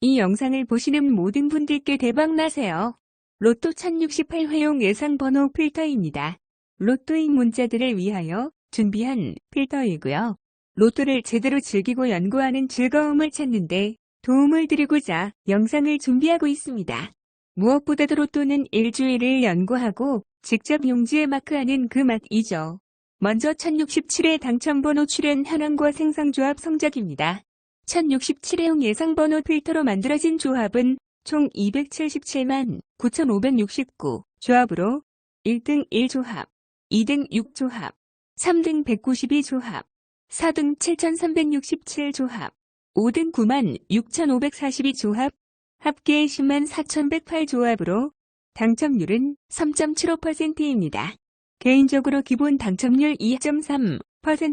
이 영상을 보시는 모든 분들께 대박 나세요. 로또 1068회용 예상번호 필터입니다. 로또인 문자들을 위하여 준비한 필터이고요. 로또를 제대로 즐기고 연구하는 즐거움을 찾는데 도움을 드리고자 영상을 준비하고 있습니다. 무엇보다도 로또는 일주일을 연구하고 직접 용지에 마크하는 그 맛이죠. 먼저 1067회 당첨번호 출현 현황과 생성조합 성적입니다. 1067회용 예상번호 필터로 만들어진 조합은 총 277만 9,569 조합으로 1등 1조합, 2등 6조합, 3등 192조합, 4등 7,367조합, 5등 9만 6,542조합, 합계 10만 4,108조합으로 당첨률은 3.75%입니다. 개인적으로 기본 당첨률 2.3%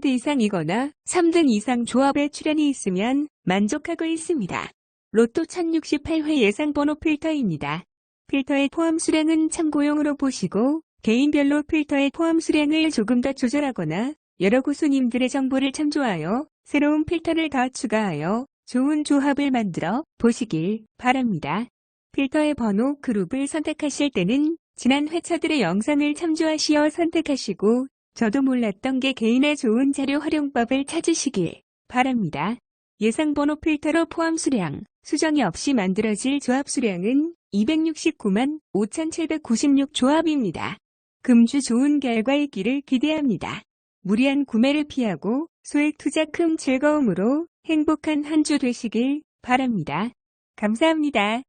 이상이거나 3등 이상 조합에 출연이 있으면 만족하고 있습니다. 로또 1068회 예상번호 필터입니다. 필터의 포함 수량은 참고용으로 보시고 개인별로 필터의 포함 수량을 조금 더 조절하거나 여러 고수님들의 정보를 참조하여 새로운 필터를 더 추가하여 좋은 조합을 만들어 보시길 바랍니다. 필터의 번호 그룹을 선택하실 때는 지난 회차들의 영상을 참조하시어 선택하시고 저도 몰랐던 게 개인의 좋은 자료 활용법을 찾으시길 바랍니다. 예상 번호 필터로 포함 수량, 수정이 없이 만들어질 조합 수량은 269만 5,796 조합입니다. 금주 좋은 결과 있기를 기대합니다. 무리한 구매를 피하고 소액 투자 큰 즐거움으로 행복한 한 주 되시길 바랍니다. 감사합니다.